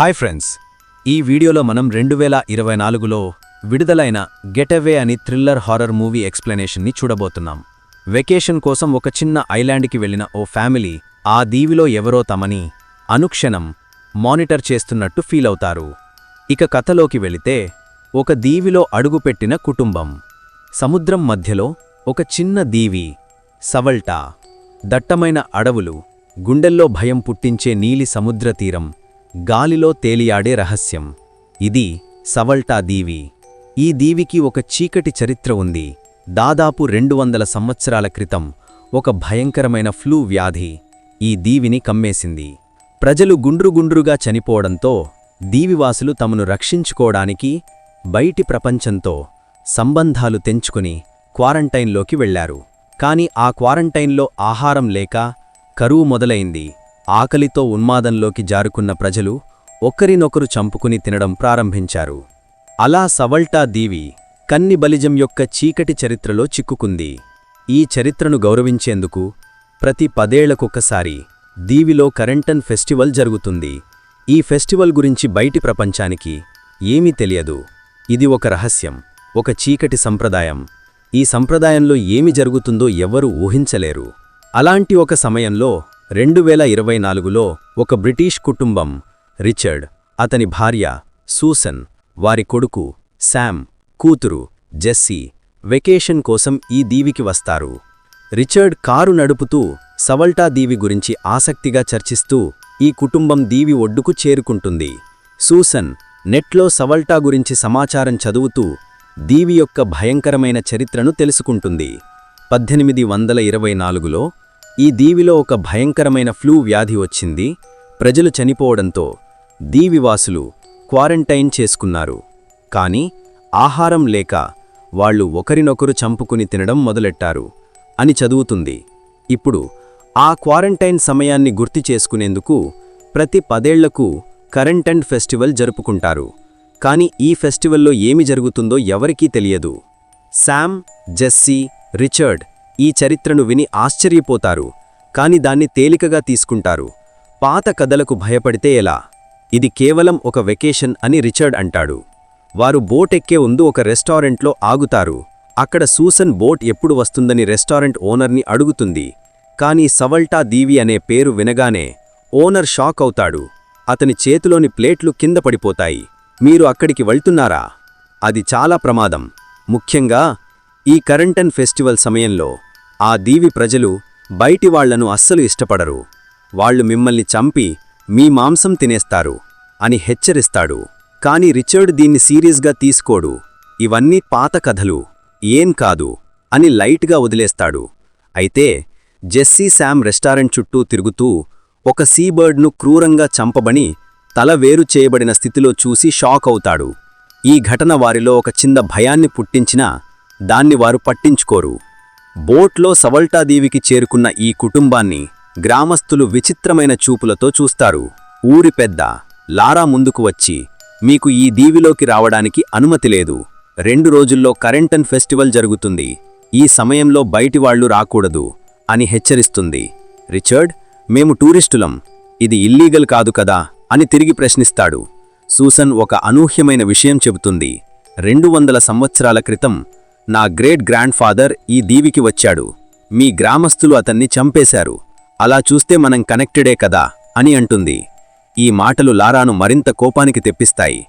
Hi friends. ఈ వీడియోలో మనం రెండు వేల ఇరవై నాలుగులో విడుదలైన గెటవే అని థ్రిల్లర్ హారర్ మూవీ ఎక్స్ప్లెనేషన్ని చూడబోతున్నాం. వెకేషన్ కోసం ఒక చిన్న ఐలాండ్కి వెళ్ళిన ఓ ఫ్యామిలీ ఆ దీవిలో ఎవరో తమని అనుక్షణం మానిటర్ చేస్తున్నట్టు ఫీల్ అవుతారు. ఇక కథలోకి వెళితే ఒక దీవిలో అడుగుపెట్టిన కుటుంబం. సముద్రం మధ్యలో ఒక చిన్న దీవి సవల్టా దట్టమైన అడవులు గుండెల్లో భయం పుట్టించే నీలి సముద్ర తీరం గాలిలో తేలియాడే రహస్యం. ఇది సవల్టా దీవి. ఈ దీవికి ఒక చీకటి చరిత్ర ఉంది. దాదాపు రెండు వందల సంవత్సరాల క్రితం ఒక భయంకరమైన ఫ్లూ వ్యాధి ఈ దీవిని కమ్మేసింది. ప్రజలు గుండ్రుగుండ్రుగా చనిపోవడంతో దీవివాసులు తమను రక్షించుకోవడానికి బయటి ప్రపంచంతో సంబంధాలు తెంచుకుని క్వారంటైన్లోకి వెళ్ళారు కాని ఆ క్వారంటైన్లో ఆహారం లేక కరువు మొదలైంది. ఆకలితో ఉన్మాదంలోకి జారుకున్న ప్రజలు ఒకరినొకరు చంపుకుని తినడం ప్రారంభించారు. అలా సవల్టా దీవి కన్ని బలిజం యొక్క చీకటి చరిత్రలో చిక్కుకుంది. ఈ చరిత్రను గౌరవించేందుకు ప్రతి పదేళ్ళకొకసారి దీవిలో కరెంటన్ ఫెస్టివల్ జరుగుతుంది. ఈ ఫెస్టివల్ గురించి బయటి ప్రపంచానికి ఏమీ తెలియదు. ఇది ఒక రహస్యం ఒక చీకటి సంప్రదాయం. ఈ సంప్రదాయంలో ఏమి జరుగుతుందో ఎవ్వరూ ఊహించలేరు. అలాంటి ఒక సమయంలో రెండు వేల ఇరవై నాలుగులో ఒక బ్రిటీష్ కుటుంబం రిచర్డ్ అతని భార్య సూసన్ వారి కొడుకు శామ్ కూతురు జెస్సీ వెకేషన్ కోసం ఈ దీవికి వస్తారు. రిచర్డ్ కారు నడుపుతూ సవల్టా దీవి గురించి ఆసక్తిగా చర్చిస్తూ ఈ కుటుంబం దీవి ఒడ్డుకు చేరుకుంటుంది. సూసన్ నెట్లో సవల్టా గురించి సమాచారం చదువుతూ దీవి యొక్క భయంకరమైన చరిత్రను తెలుసుకుంటుంది. పద్దెనిమిది వందల ఇరవై నాలుగులో ఈ దీవిలో ఒక భయంకరమైన ఫ్లూ వ్యాధి వచ్చింది. ప్రజలు చనిపోవడంతో దీవివాసులు క్వారంటైన్ చేసుకున్నారు. కానీ ఆహారం లేక వాళ్ళు ఒకరినొకరు చంపుకుని తినడం మొదలెట్టారు అని చదువుతుంది. ఇప్పుడు ఆ క్వారంటైన్ సమయాన్ని గుర్తు చేసుకునేందుకు ప్రతి పదేళ్ళకు కరెంట్ అండ్ ఫెస్టివల్ జరుపుకుంటారు. కానీ ఈ ఫెస్టివల్లో ఏమి జరుగుతుందో ఎవరికీ తెలియదు. శామ్ జెస్సీ రిచర్డ్ ఈ చరిత్రను విని ఆశ్చర్యపోతారు. కాని దాన్ని తేలికగా తీసుకుంటారు. పాత కథలకు భయపడితే ఎలా? ఇది కేవలం ఒక వెకేషన్ అని రిచర్డ్ అంటాడు. వారు బోట్ ఎక్కే ముందు ఒక రెస్టారెంట్లో ఆగుతారు. అక్కడ సూసన్ బోట్ ఎప్పుడు వస్తుందని రెస్టారెంట్ ఓనర్ని అడుగుతుంది. కాని సవల్టా దీవి అనే పేరు వినగానే ఓనర్ షాక్ అవుతాడు. అతని చేతిలోని ప్లేట్లు కింద పడిపోతాయి. మీరు అక్కడికి వెళ్తున్నారా? అది చాలా ప్రమాదం. ముఖ్యంగా ఈ కరెంటన్ ఫెస్టివల్ సమయంలో. ఆ దీవి ప్రజలు బయటివాళ్ళను అస్సలు ఇష్టపడరు. వాళ్ళు మిమ్మల్ని చంపి మీ మాంసం తినేస్తారు అని హెచ్చరిస్తాడు. కాని రిచర్డ్ దీన్ని సీరియస్గా తీసుకోడు. ఇవన్నీ పాత కథలు ఏం కాదు అని లైట్గా వదిలేస్తాడు. అయితే జెస్సీ శామ్ రెస్టారెంట్ చుట్టూ తిరుగుతూ ఒక సీబర్డ్ను క్రూరంగా చంపబని తల వేరు చేయబడిన స్థితిలో చూసి షాక్ అవుతాడు. ఈ ఘటన వారిలో ఒక చిన్న భయాన్ని పుట్టించినా దాన్ని వారు పట్టించుకోరు. బోట్లో సవల్టాదీవికి చేరుకున్న ఈ కుటుంబాన్ని గ్రామస్తులు విచిత్రమైన చూపులతో చూస్తారు. ఊరి పెద్ద లారా ముందుకు వచ్చి మీకు ఈ దీవిలోకి రావడానికి అనుమతి లేదు. రెండు రోజుల్లో కరెంటన్ ఫెస్టివల్ జరుగుతుంది. ఈ సమయంలో బయటివాళ్ళు రాకూడదు అని హెచ్చరిస్తుంది. రిచర్డ్ మేము టూరిస్టులం. ఇది ఇల్లీగల్ కాదు కదా అని తిరిగి ప్రశ్నిస్తాడు. సూసన్ ఒక అనూహ్యమైన విషయం చెబుతుంది. రెండు వందల సంవత్సరాల క్రితం నా గ్రేట్ గ్రాండ్ ఫాదర్ ఈ దీవికి వచ్చాడు. మీ గ్రామస్తులు అతన్ని చంపేశారు. అలా చూస్తే మనం కనెక్టెడే కదా అని అంటుంది. ఈ మాటలు లారాను మరింత కోపానికి తెప్పిస్తాయి.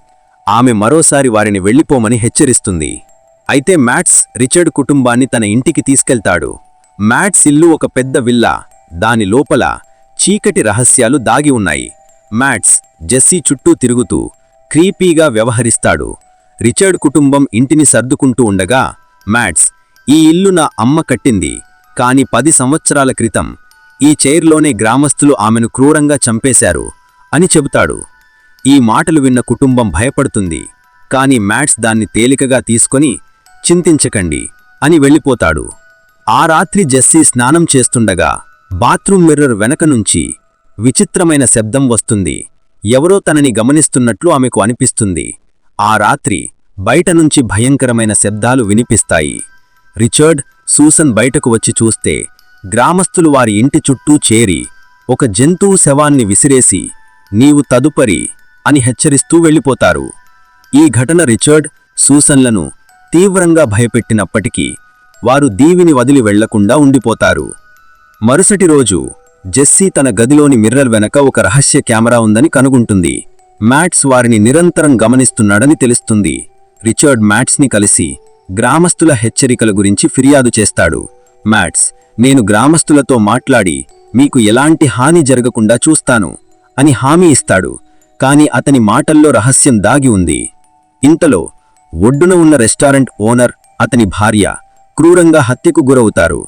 ఆమె మరోసారి వారిని వెళ్ళిపోమని హెచ్చరిస్తుంది. అయితే మ్యాట్స్ రిచర్డ్ కుటుంబాన్ని తన ఇంటికి తీసుకెళ్తాడు. మ్యాట్స్ ఇల్లు ఒక పెద్ద విల్లా. దాని లోపల చీకటి రహస్యాలు దాగి ఉన్నాయి. మ్యాట్స్ జెస్సీ చుట్టూ తిరుగుతూ క్రీపీగా వ్యవహరిస్తాడు. రిచర్డ్ కుటుంబం ఇంటిని సర్దుకుంటూ ఉండగా మ్యాట్స్ ఈ ఇల్లు నా అమ్మ కట్టింది. కాని పది సంవత్సరాల క్రితం ఈ చైర్లోనే గ్రామస్తులు ఆమెను క్రూరంగా చంపేశారు అని చెబుతాడు. ఈ మాటలు విన్న కుటుంబం భయపడుతుంది. కాని మ్యాట్స్ దాన్ని తేలికగా తీసుకొని చింతించకండి అని వెళ్ళిపోతాడు. ఆ రాత్రి జెస్సీ స్నానం చేస్తుండగా బాత్రూం మిర్రర్ వెనక నుంచి విచిత్రమైన శబ్దం వస్తుంది. ఎవరో తనని గమనిస్తున్నట్లు ఆమెకు అనిపిస్తుంది. ఆ రాత్రి బయట నుంచి భయంకరమైన శబ్దాలు వినిపిస్తాయి. రిచర్డ్ సూసన్ బయటకు వచ్చి చూస్తే గ్రామస్తులు వారి ఇంటి చుట్టూ చేరి ఒక జంతువు శవాన్ని విసిరేసి నీవు తదుపరి అని హెచ్చరిస్తూ వెళ్ళిపోతారు. ఈ ఘటన రిచర్డ్ సూసన్లను తీవ్రంగా భయపెట్టినప్పటికీ వారు దీవిని వదిలి వెళ్ళకుండా ఉండిపోతారు. మరుసటి రోజు జెస్సీ తన గదిలోని మిర్రర్ వెనక ఒక రహస్య కెమెరా ఉందని కనుగొంటుంది. మ్యాట్స్ వారిని నిరంతరం గమనిస్తున్నాడని తెలుస్తుంది. రిచర్డ్ మ్యాట్స్ని కలిసి గ్రామస్తుల హెచ్చరికల గురించి ఫిర్యాదు చేస్తాడు. మ్యాట్స్ నేను గ్రామస్తులతో మాట్లాడి మీకు ఎలాంటి హాని జరగకుండా చూస్తాను అని హామీ ఇస్తాడు. కాని అతని మాటల్లో రహస్యం దాగి ఉంది. ఇంతలో ఒడ్డున ఉన్న రెస్టారెంట్ ఓనర్ అతని భార్య క్రూరంగా హత్యకు గురవుతారు.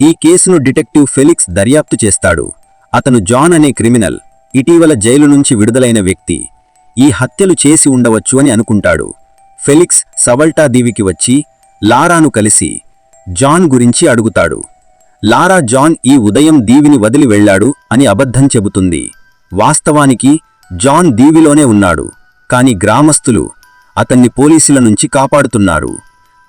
ఈ కేసును డిటెక్టివ్ ఫెలిక్స్ దర్యాప్తు చేస్తాడు. అతను జాన్ అనే క్రిమినల్ ఇటీవల జైలు నుంచి విడుదలైన వ్యక్తి. ఈ హత్యలు చేసి ఉండవచ్చు అని అనుకుంటాడు. ఫెలిక్స్ సవల్టా దీవికి వచ్చి లారాను కలిసి జాన్ గురించి అడుగుతాడు. లారా జాన్ ఈ ఉదయం దీవిని వదిలి వెళ్ళాడు అని అబద్ధం చెబుతుంది. వాస్తవానికి జాన్ దీవిలోనే ఉన్నాడు. కాని గ్రామస్తులు అతన్ని పోలీసుల నుంచి కాపాడుతున్నారు.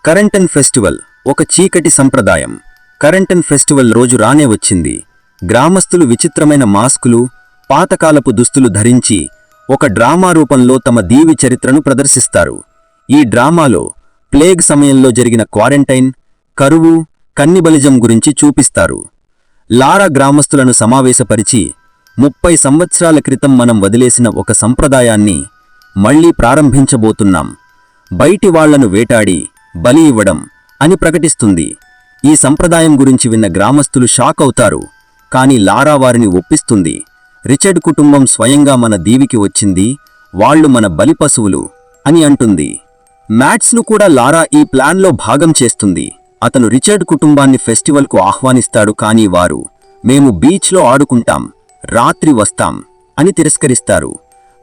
కరెంటన్ ఫెస్టివల్ ఒక చీకటి సంప్రదాయం. కరెంటన్ ఫెస్టివల్ రోజు రానే వచ్చింది. గ్రామస్తులు విచిత్రమైన మాస్కులు పాతకాలపు దుస్తులు ధరించి ఒక డ్రామా రూపంలో తమ దీవి చరిత్రను ప్రదర్శిస్తారు. ఈ డ్రామాలో ప్లేగ్ సమయంలో జరిగిన క్వారంటైన్ కరువు కన్నిబలిజం గురించి చూపిస్తారు. లారా గ్రామస్తులను సమావేశపరిచి ముప్పై సంవత్సరాల క్రితం మనం వదిలేసిన ఒక సంప్రదాయాన్ని మళ్ళీ ప్రారంభించబోతున్నాం. బయటి వాళ్ళను వేటాడి బలి ఇవ్వడం అని ప్రకటిస్తుంది. ఈ సంప్రదాయం గురించి విన్న గ్రామస్తులు షాక్ అవుతారు. కాని లారా వారిని ఒప్పిస్తుంది. రిచర్డ్ కుటుంబం స్వయంగా మన దీవికి వచ్చింది వాళ్ళు మన బలి పశువులు అని అంటుంది. మ్యాట్స్ను కూడా లారా ఈ ప్లాన్లో భాగం చేస్తుంది. అతను రిచర్డ్ కుటుంబాన్ని ఫెస్టివల్కు ఆహ్వానిస్తాడు కానీ వారు మేము బీచ్లో ఆడుకుంటాం రాత్రి వస్తాం అని తిరస్కరిస్తారు.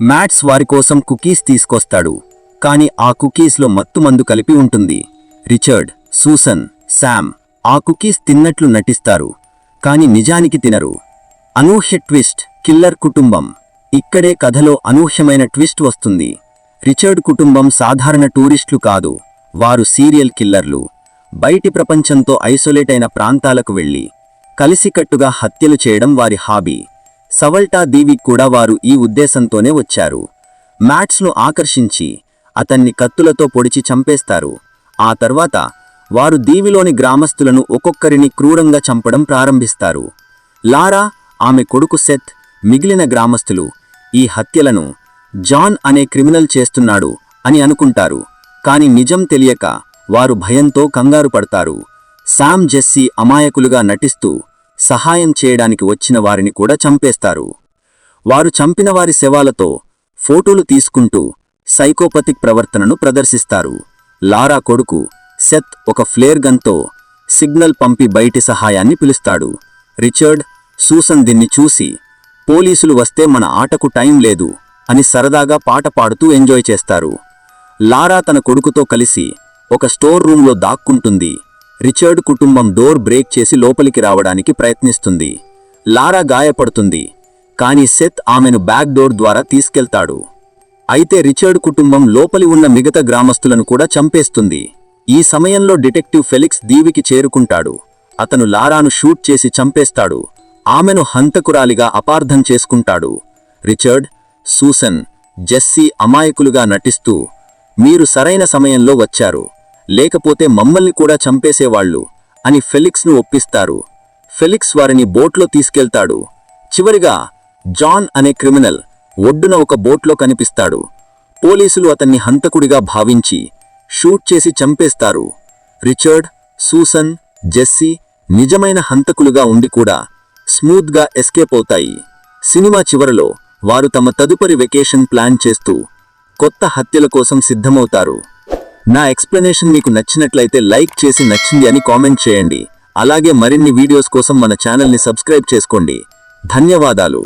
మ్యాట్స్ వారి కోసం కుకీస్ తీసుకొస్తాడు కాని ఆ కుకీస్లో మత్తుమందు కలిపి ఉంటుంది. రిచర్డ్ సూసన్ శామ్ ఆ కుకీస్ తిన్నట్లు నటిస్తారు కాని నిజానికి తినరు. అనూహ్య ట్విస్ట్ కిల్లర్ కుటుంబం. ఇక్కడే కథలో అనూహ్యమైన ట్విస్ట్ వస్తుంది. రిచర్డ్ కుటుంబం సాధారణ టూరిస్టులు కాదు వారు సీరియల్ కిల్లర్లు. బయటి ప్రపంచంతో ఐసోలేట్ అయిన ప్రాంతాలకు వెళ్ళి కలిసికట్టుగా హత్యలు చేయడం వారి హాబీ. సవల్టా దీవి కూడా వారు ఈ ఉద్దేశంతోనే వచ్చారు. మ్యాట్స్ను ఆకర్షించి అతన్ని కత్తులతో పొడిచి చంపేస్తారు. ఆ తర్వాత వారు దీవిలోని గ్రామస్తులను ఒక్కొక్కరిని క్రూరంగా చంపడం ప్రారంభిస్తారు. లారా ఆమె కొడుకు సెత్ మిగిలిన గ్రామస్తులు ఈ హత్యలను జాన్ అనే క్రిమినల్ చేస్తున్నాడు అని అనుకుంటారు. కాని నిజం తెలియక వారు భయంతో కంగారు పడతారు. శామ్ జెస్సీ అమాయకులుగా నటిస్తూ సహాయం చేయడానికి వచ్చిన వారిని కూడా చంపేస్తారు. వారు చంపిన వారి శవాలతో ఫోటోలు తీసుకుంటూ సైకోపతిక్ ప్రవర్తనను ప్రదర్శిస్తారు. లారా కొడుకు సెత్ ఒక ఫ్లేర్ గన్తో సిగ్నల్ పంపి బయటి సహాయాన్ని పిలుస్తాడు. రిచర్డ్ సూసన్ దీన్ని చూసి పోలీసులు వస్తే మన ఆటకు టైం లేదు. అని సరదాగా పాట పాడుతూ ఎంజాయ్ చేస్తారు. లారా తన కొడుకుతో కలిసి ఒక స్టోర్ రూంలో దాక్కుంటుంది. రిచర్డ్ కుటుంబం డోర్ బ్రేక్ చేసి లోపలికి రావడానికి ప్రయత్నిస్తుంది. లారా గాయపడుతుంది. కానీ సెత్ ఆమెను బ్యాక్ డోర్ ద్వారా తీసుకెళ్తాడు. అయితే రిచర్డ్ కుటుంబం లోపలి ఉన్న మిగతా గ్రామస్తులను కూడా చంపేస్తుంది. ఈ సమయంలో డిటెక్టివ్ ఫెలిక్స్ దీవికి చేరుకుంటాడు. అతను లారాను షూట్ చేసి చంపేస్తాడు. ఆమెను హంతకురాలిగా అపార్థం చేసుకుంటాడు. రిచర్డ్ సూసన్ జెస్సీ అమాయకులుగా నటిస్తూ మీరు సరైన సమయంలో వచ్చారు. లేకపోతే మమ్మల్ని కూడా చంపేసేవాళ్ళు అని ఫెలిక్స్ను ఒప్పిస్తారు. ఫెలిక్స్ వారిని బోట్లో తీసుకెళ్తాడు. చివరిగా జాన్ అనే క్రిమినల్ ఒడ్డున ఒక బోట్లో కనిపిస్తాడు. పోలీసులు అతన్ని హంతకుడిగా భావించి షూట్ చేసి చంపేస్తారు. రిచర్డ్ సూసన్ జెస్సీ నిజమైన హంతకులుగా ఉండి కూడా స్మూత్గా ఎస్కేప్ అవుతాయి. సినిమా చివరలో వారు తమ తదుపరి వెకేషన్ ప్లాన్ చేస్తూ కొత్త హత్యల కోసం సిద్ధమవుతారు. నా ఎక్స్ప్లెనేషన్ మీకు నచ్చినట్లయితే లైక్ చేసి నచ్చింది అని కామెంట్ చేయండి. అలాగే మరిన్ని వీడియోస్ కోసం మన ఛానల్ని సబ్స్క్రైబ్ చేసుకోండి. ధన్యవాదాలు.